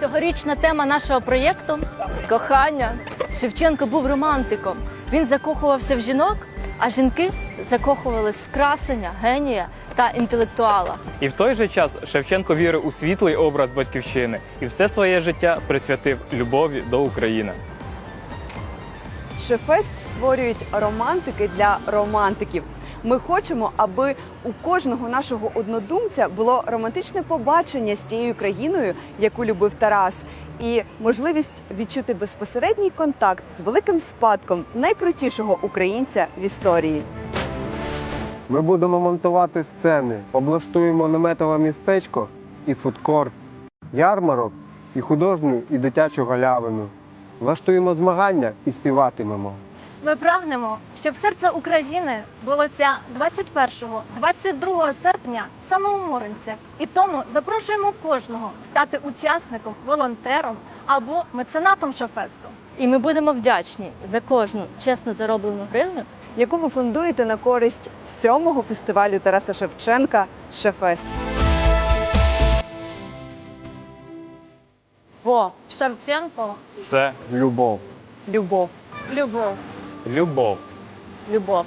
Цьогорічна тема нашого проєкту кохання. Шевченко був романтиком. Він закохувався в жінок, а жінки закохувались в красення, генія та інтелектуала. І в той же час Шевченко вірив у світлий образ батьківщини і все своє життя присвятив любові до України. Шефест створюють романтики для романтиків. Ми хочемо, аби у кожного нашого однодумця було романтичне побачення з тією країною, яку любив Тарас, і можливість відчути безпосередній контакт з великим спадком найкрутішого українця в історії. Ми будемо монтувати сцени, облаштуємо наметове містечко і фудкорт, ярмарок і художню і дитячу галявину. Влаштуємо змагання і співатимемо. Ми прагнемо, щоб серце України було ця 21-22 серпня саме у Моринцях. І тому запрошуємо кожного стати учасником, волонтером або меценатом шофесту. І ми будемо вдячні за кожну чесно зароблену гривню. яку ви фундуєте на користь сьомого фестивалю Тараса Шевченка Шефест. Бо Шевченко Це Любов. Любов. любов. любов. Любов.